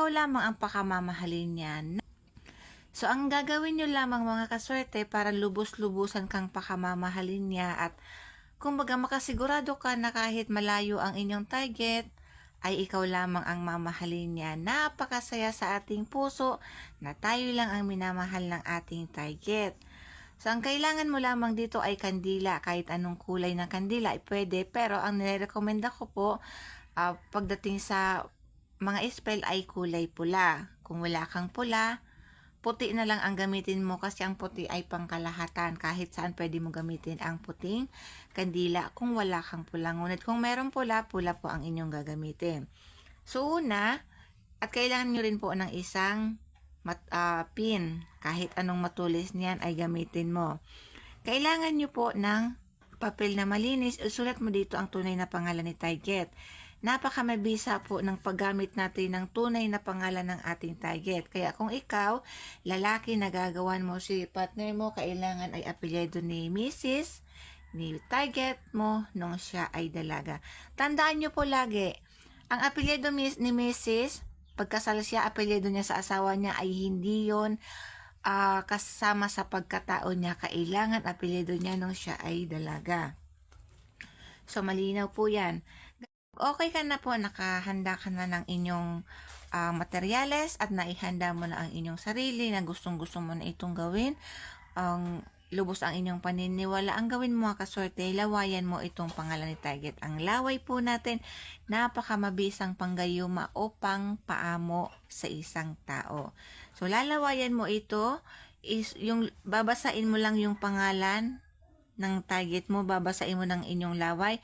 ikaw lamang ang pakamamahalin niyan. So, ang gagawin nyo lamang mga kaswerte para lubos-lubusan kang pakamamahalin niya at kumbaga makasigurado ka na kahit malayo ang inyong target, ay ikaw lamang ang mamahalin niya. Napakasaya sa ating puso na tayo lang ang minamahal ng ating target. So, ang kailangan mo lamang dito ay kandila. Kahit anong kulay ng kandila ay pwede. Pero ang nirekomenda ko po, ah, pagdating sa mga spell ay kulay pula. Kung wala kang pula, puti na lang ang gamitin mo kasi ang puti ay pangkalahatan. Kahit saan pwede mo gamitin ang puting kandila kung wala kang pula. Ngunit kung meron pula, pula po ang inyong gagamitin. So una, at kailangan nyo rin po ng isang mat, ah, pin. Kahit anong matulis niyan ay gamitin mo. Kailangan nyo po ng papel na malinis. Isulat mo dito ang tunay na pangalan ni target. Napakamabisa po ng paggamit natin ng tunay na pangalan ng ating target. Kaya kung ikaw, lalaki nagagawan mo si partner mo, kailangan ay apelyido ni Mrs. ni target mo nung siya ay dalaga. Tandaan nyo po lagi, ang apelyido ni Mrs. pagkasal siya, apelyido niya sa asawa niya ay hindi yon ah, kasama sa pagkatao niya. Kailangan apelyido niya nung siya ay dalaga. So, malinaw po yan. Okay ka na po, nakahanda ka na ng inyong ah, materyales at naihanda mo na ang inyong sarili na gustong gusto mo na itong gawin. Ang lubos ang inyong paniniwala. Ang gawin mo mga kaswerte, lawayan mo itong pangalan ni target. Ang laway po natin, napakamabisang panggayuma o pang paamo sa isang tao. So, lalawayan mo ito, is yung babasain mo lang yung pangalan ng target mo, babasain mo ng inyong laway.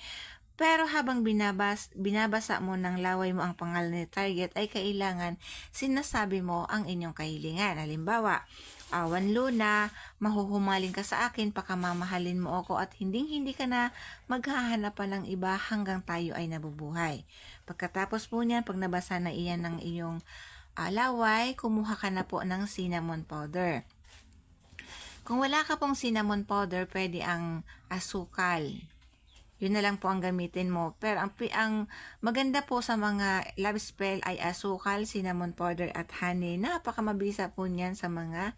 Pero habang binabas, binabasa mo ng laway mo ang pangalan ni target ay kailangan sinasabi mo ang inyong kahilingan. Halimbawa, awan luna, mahuhumaling ka sa akin, pakamamahalin mo ako at hindi hindi ka na maghahanapan ng iba hanggang tayo ay nabubuhay. Pagkatapos po niyan, pag nabasa na iyan ng iyong ah, laway, kumuha ka na po ng cinnamon powder. Kung wala ka pong cinnamon powder, pwede ang asukal. Yun na lang po ang gamitin mo. Pero ang, ang maganda po sa mga love spell ay asukal, cinnamon powder at honey. Napakamabisa po niyan sa mga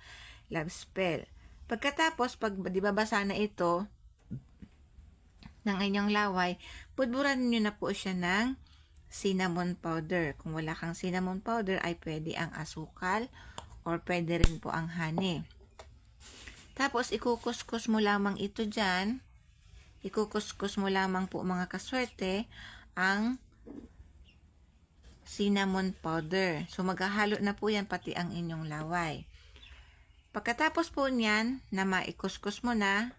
love spell. Pagkatapos, pag di ba basa na ito ng inyong laway, pudburan nyo na po siya ng cinnamon powder. Kung wala kang cinnamon powder, ay pwede ang asukal or pwede rin po ang honey. Tapos, ikukuskus mo lamang ito dyan. Ikukuskus mo lamang po mga kaswerte ang cinnamon powder. So, maghahalo na po yan pati ang inyong laway. Pagkatapos po niyan, na maikuskus mo na,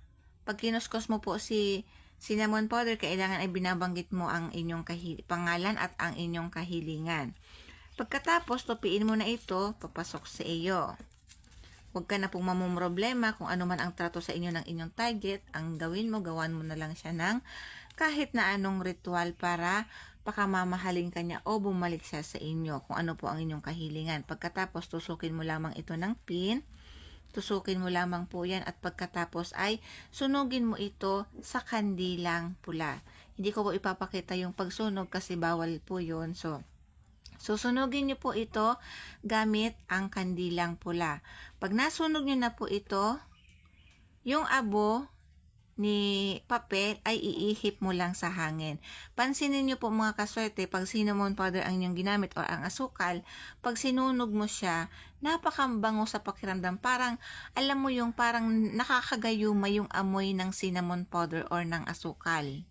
pag kinuskus mo po si cinnamon powder, kailangan ay binabanggit mo ang inyong pangalan at ang inyong kahilingan. Pagkatapos, tupiin mo na ito, papasok sa iyo. Huwag ka na pong mamumroblema kung ano man ang trato sa inyo ng inyong target. Ang gawin mo, gawan mo na lang siya ng kahit na anong ritual para pakamamahalin ka niya o bumalik siya sa inyo kung ano po ang inyong kahilingan. Pagkatapos, tusukin mo lamang ito ng pin. Tusukin mo lamang po yan at pagkatapos ay sunugin mo ito sa kandilang pula. Hindi ko po ipapakita yung pagsunog kasi bawal po yun. So, Susunugin niyo po ito gamit ang kandilang pula. Pag nasunog niyo na po ito, yung abo ni papel ay iihip mo lang sa hangin. Pansinin niyo po mga kaswerte, pag cinnamon powder ang inyong ginamit o ang asukal, pag sinunog mo siya, napakabango sa pakiramdam. Parang, alam mo yung parang nakakagayuma yung amoy ng cinnamon powder or ng asukal.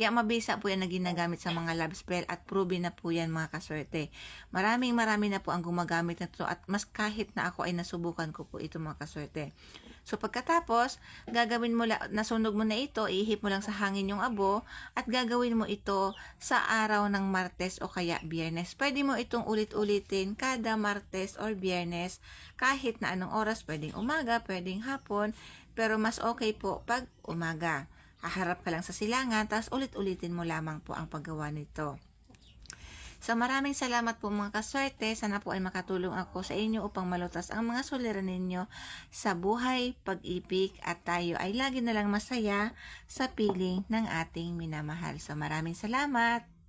Kaya mabisa po yan na ginagamit sa mga love spell at proven na po yan mga kaswerte. Maraming marami na po ang gumagamit na ito at mas kahit na ako ay nasubukan ko po ito mga kaswerte. So pagkatapos, gagawin mo, la- nasunog mo na ito, ihip mo lang sa hangin yung abo at gagawin mo ito sa araw ng Martes o kaya Biyernes. Pwede mo itong ulit-ulitin kada Martes or Biyernes kahit na anong oras, pwedeng umaga, pwedeng hapon, pero mas okay po pag umaga. Haharap ka lang sa silangan, tapos ulit-ulitin mo lamang po ang paggawa nito. So maraming salamat po mga kaswerte. Sana po ay makatulong ako sa inyo upang malutas ang mga suliran ninyo sa buhay, pag-ibig at tayo ay lagi na lang masaya sa piling ng ating minamahal. So maraming salamat.